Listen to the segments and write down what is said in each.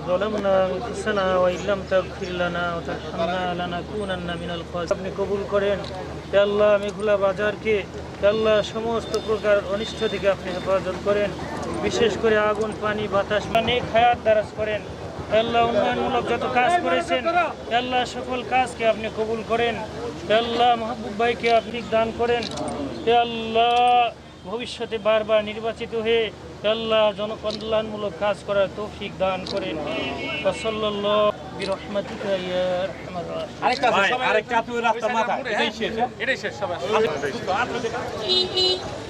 ظلمنا أنفسنا وإن لم تغفر لنا وترحمنا لنكونن من الخاسرين আপনি কবুল করেন হে আল্লাহ মেঘুলা বাজারকে হে আল্লাহ সমস্ত প্রকার অনিষ্ট থেকে আপনি হেফাজত করেন বিশেষ করে আগুন পানি বাতাস অনেক হায়াত দারাজ করেন হে আল্লাহ উন্নয়নমূলক যত কাজ করেছেন হে আল্লাহ সকল কাজকে আপনি কবুল করেন হে আল্লাহ মাহবুব ভাইকে আপনি দান করেন হে আল্লাহ ভবিষ্যতে বারবার নির্বাচিত হয়ে হে আল্লাহ জনকল্যাণমূলক কাজ করার তৌফিক দান করেন। আরেকটা আরেকটা আপনি রাস্তার মাথা এটাই শেষ এটাই শেষ সবাই।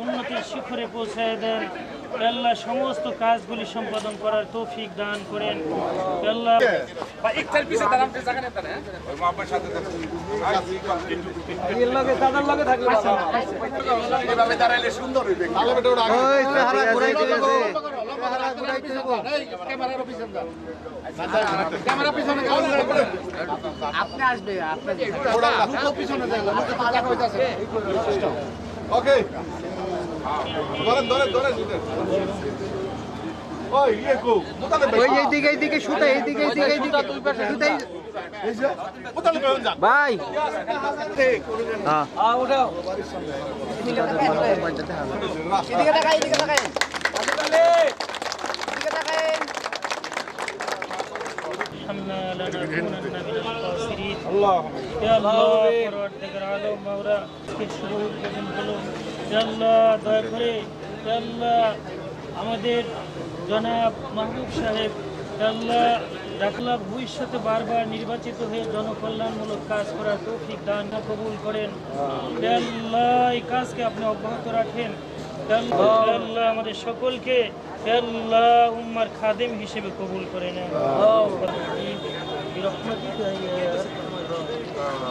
উন্নতির শিখরে পৌঁছায় দেন আল্লাহ সমস্ত কাজগুলি সম্পাদন করার তৌফিক দান করেন আল্লাহ ভাই, একটার পিছে দাঁড়ান, একটু জায়গা নেন, হ্যাঁ? এভাবে দাঁড়াইলে সুন্দর হইবে ক্যামেরা পিছনে আপনি আসবে আপনি পিছনে ওকে ধরেন ধরেন ধরেন ওই ইয়ে কো ওই এইদিকে এইদিকে সুতা এইদিকে এইদিকে এইদিকে। সুতাই মোতালে বেরোন ভাই হ্যাঁ। এদিকে তাকাই এদিকে তাকাই এদিকে তাকাই حمنا لنكونن من الخاسرين يا الله পরওয়ারদিগার আলম মাওলা আজকে শুরু উদ্বোধন হলো ইয়া আল্লাহ দয়া করে ইয়া আল্লাহ আমাদের জনাব মাহবুব সাহেব ইয়া আল্লাহ ডাকলা ভবিষ্যতে বারবার নির্বাচিত হয়ে জনকল্যাণমূলক কাজ করার তৌফিক দান কবুল করেন ইয়া আল্লাহ এই কাজকে আপনি অব্যাহত রাখেন ইয়া আল্লাহ ইয়া আল্লাহ আমাদের সকলকে ইয়া আল্লাহ উম্মার খাদেম হিসেবে কবুল করে নেন 저기 그 어. 어.